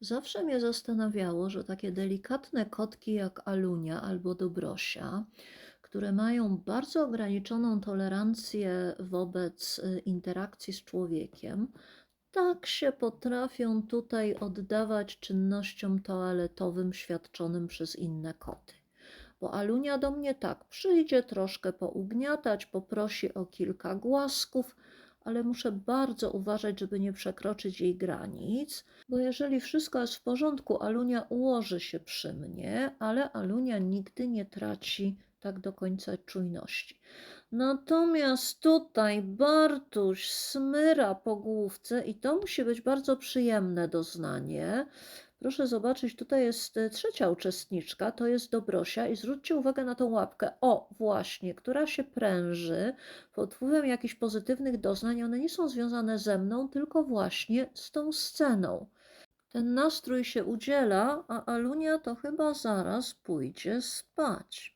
Zawsze mnie zastanawiało, że takie delikatne kotki jak Alunia albo Dobrosia, które mają bardzo ograniczoną tolerancję wobec y, interakcji z człowiekiem, tak się potrafią tutaj oddawać czynnościom toaletowym świadczonym przez inne koty. Bo Alunia do mnie tak przyjdzie, troszkę pougniatać, poprosi o kilka głasków, ale muszę bardzo uważać, żeby nie przekroczyć jej granic, bo jeżeli wszystko jest w porządku, Alunia ułoży się przy mnie, ale Alunia nigdy nie traci tak do końca czujności. Natomiast tutaj Bartuś smyra po główce i to musi być bardzo przyjemne doznanie. Proszę zobaczyć, tutaj jest e, trzecia uczestniczka, to jest Dobrosia i zwróćcie uwagę na tą łapkę. O, właśnie, która się pręży pod wpływem jakichś pozytywnych doznań. One nie są związane ze mną, tylko właśnie z tą sceną. Ten nastrój się udziela, a Alunia to chyba zaraz pójdzie spać.